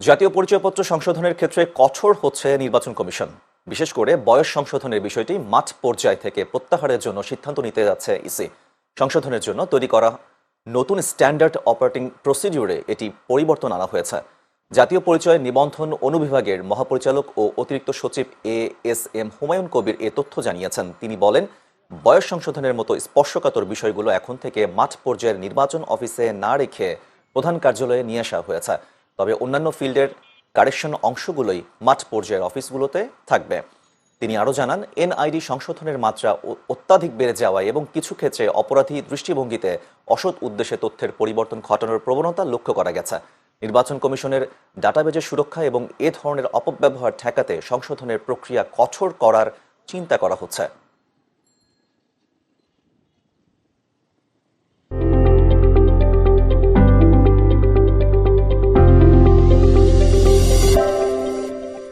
জাতীয় পরিচয়পত্র সংশোধনের ক্ষেত্রে কঠোর হচ্ছে নির্বাচন কমিশন। বিশেষ করে বয়স সংশোধনের বিষয়টি মাঠ পর্যায় থেকে প্রত্যাহারের জন্য সিদ্ধান্ত নিতে যাচ্ছে ইসি। সংশোধনের জন্য তৈরি করা নতুন স্ট্যান্ডার্ড অপারেটিং প্রসিডিউরে এটি পরিবর্তন আনা হয়েছে। জাতীয় পরিচয় নিবন্ধন অনুবিভাগের মহাপরিচালক ও অতিরিক্ত সচিব A S M Humayun Kabir এ তথ্য জানিয়েছেন। তিনি বলেন, বয়স সংশোধনের মতো স্পর্শকাতর বিষয়গুলো এখন থেকে মাঠ পর্যায়ের নির্বাচন অফিসে না রেখে প্রধান কার্যালয়ে নিয়ে আসা হয়েছে। তবে অন্যান্য ফিল্ডের কারেকশন অংশগুলোই মাঠ পর্যায়ের অফিসগুলোতে থাকবে। তিনি আরও জানান, এনআইডি সংশোধনের মাত্রা অত্যাধিক বেড়ে যাওয়ায় এবং কিছু ক্ষেত্রে অপরাধী দৃষ্টিভঙ্গিতে অসৎ উদ্দেশ্যে তথ্যের পরিবর্তন ঘটানোর প্রবণতা লক্ষ্য করা গেছে। নির্বাচন কমিশনের ডাটাবেজের সুরক্ষা এবং এ ধরনের অপব্যবহার ঠেকাতে সংশোধনের প্রক্রিয়া কঠোর করার চিন্তা করা হচ্ছে।